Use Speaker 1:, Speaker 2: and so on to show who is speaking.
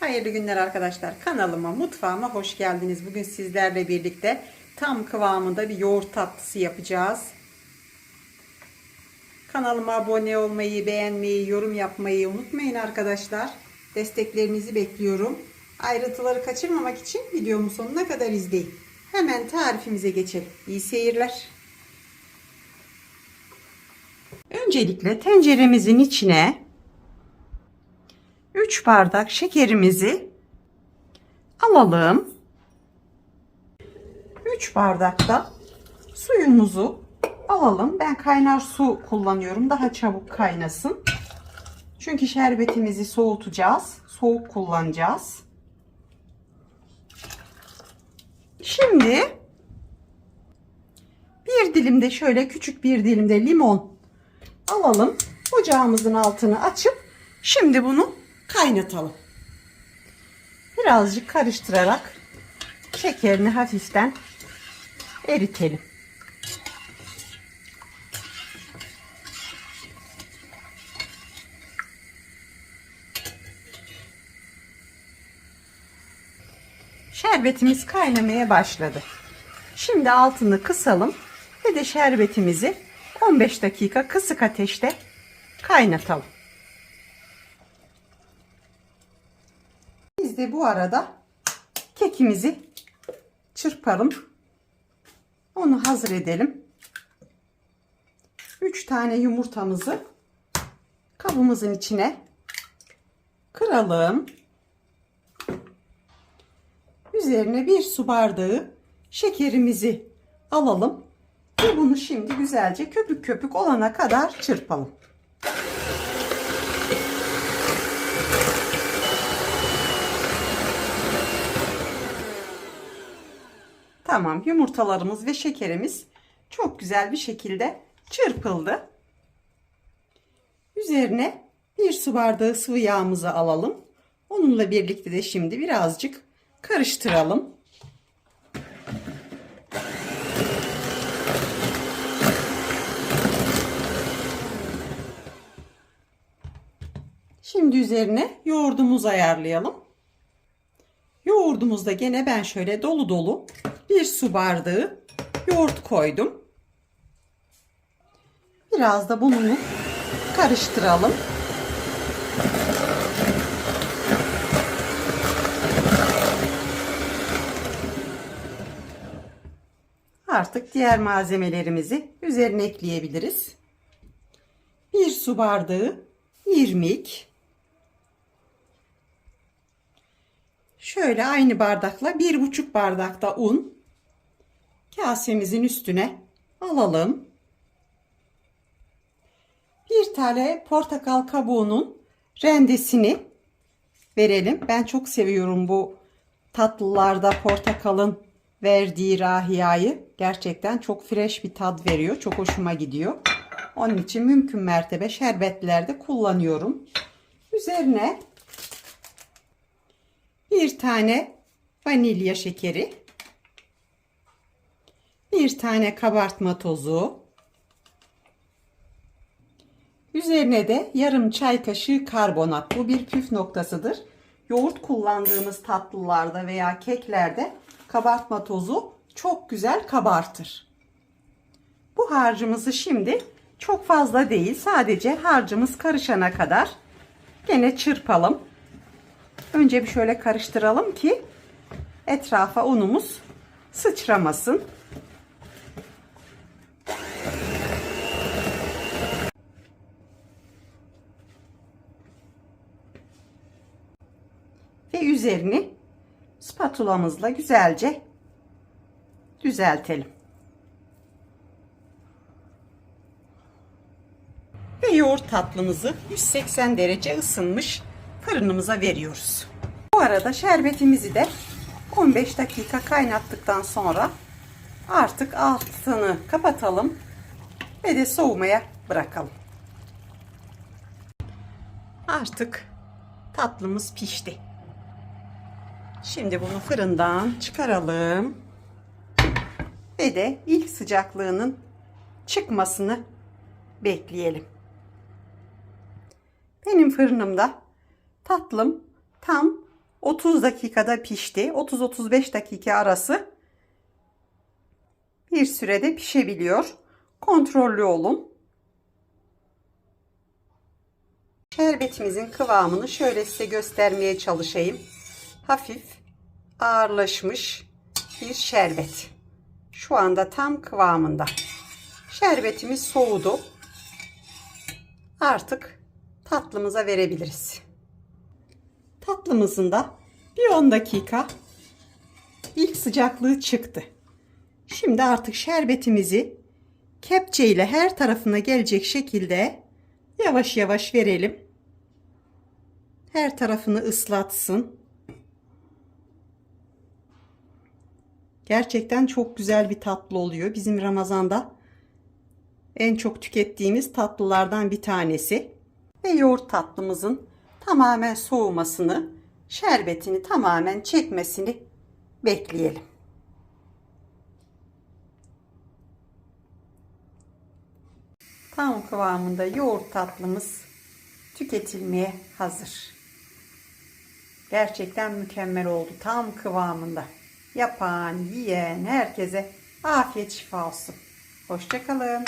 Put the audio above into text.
Speaker 1: Hayırlı günler arkadaşlar. Kanalıma, mutfağıma hoş geldiniz. Bugün sizlerle birlikte tam kıvamında bir yoğurt tatlısı yapacağız. Kanalıma abone olmayı, beğenmeyi, yorum yapmayı unutmayın arkadaşlar. Desteklerinizi bekliyorum. Ayrıntıları kaçırmamak için videomu sonuna kadar izleyin. Hemen tarifimize geçelim. İyi seyirler. Öncelikle tenceremizin içine 3 bardak şekerimizi alalım. 3 bardak da suyumuzu alalım. Ben kaynar su kullanıyorum. Daha çabuk kaynasın. Çünkü şerbetimizi soğutacağız. Soğuk kullanacağız. Şimdi bir dilimde şöyle küçük bir dilimde limon alalım. Ocağımızın altını açıp şimdi bunu kaynatalım. Birazcık karıştırarak şekerini hafiften eritelim. Şerbetimiz kaynamaya başladı. Şimdi altını kısalım ve de şerbetimizi 15 dakika kısık ateşte kaynatalım. De bu arada kekimizi çırparım. Onu hazır edelim. 3 tane yumurtamızı kabımızın içine kıralım. Üzerine bir su bardağı şekerimizi alalım. Ve bunu şimdi güzelce köpük köpük olana kadar çırpalım. Tamam yumurtalarımız ve şekerimiz çok güzel bir şekilde çırpıldı. Üzerine bir su bardağı sıvı yağımızı alalım. Onunla birlikte de şimdi birazcık karıştıralım. Şimdi üzerine yoğurdumuzu ayarlayalım. Yoğurdumuzda gene ben şöyle dolu dolu bir su bardağı yoğurt koydum. Biraz da bunu karıştıralım. Artık diğer malzemelerimizi üzerine ekleyebiliriz. Bir su bardağı irmik. Şöyle aynı bardakla bir buçuk bardak da un kasemizin üstüne alalım. Bir tane portakal kabuğunun rendesini verelim. Ben çok seviyorum bu tatlılarda portakalın verdiği rahiyayı. Gerçekten çok fresh bir tat veriyor. Çok hoşuma gidiyor. Onun için mümkün mertebe şerbetlerde kullanıyorum. Üzerine bir tane vanilya şekeri, bir tane kabartma tozu, üzerine de yarım çay kaşığı karbonat. Bu bir püf noktasıdır. Yoğurt kullandığımız tatlılarda veya keklerde kabartma tozu çok güzel kabartır. Bu harcımızı şimdi çok fazla değil sadece harcımız karışana kadar gene çırpalım. Önce bir şöyle karıştıralım ki etrafa unumuz sıçramasın. Ve üzerini spatulamızla güzelce düzeltelim. Ve yoğurt tatlımızı 180 derece ısınmış fırınımıza veriyoruz. Bu arada şerbetimizi de 15 dakika kaynattıktan sonra artık altını kapatalım ve de soğumaya bırakalım. Artık tatlımız pişti. Şimdi bunu fırından çıkaralım. Ve de ilk sıcaklığının çıkmasını bekleyelim. Benim fırınımda tatlım tam 30 dakikada pişti. 30-35 dakika arası bir sürede pişebiliyor. Kontrollü olun. Şerbetimizin kıvamını şöyle size göstermeye çalışayım. Hafif ağırlaşmış bir şerbet. Şu anda tam kıvamında. Şerbetimiz soğudu. Artık tatlımıza verebiliriz. Tatlımızın da bir 10 dakika ilk sıcaklığı çıktı. Şimdi artık şerbetimizi kepçe ile her tarafına gelecek şekilde yavaş yavaş verelim. Her tarafını ıslatsın. Gerçekten çok güzel bir tatlı oluyor. Bizim Ramazan'da en çok tükettiğimiz tatlılardan bir tanesi. Ve yoğurt tatlımızın tamamen soğumasını, şerbetini tamamen çekmesini bekleyelim. Tam kıvamında yoğurt tatlımız tüketilmeye hazır. Gerçekten mükemmel oldu. Tam kıvamında. Yapan, yiyen herkese afiyet şifa olsun. Hoşçakalın.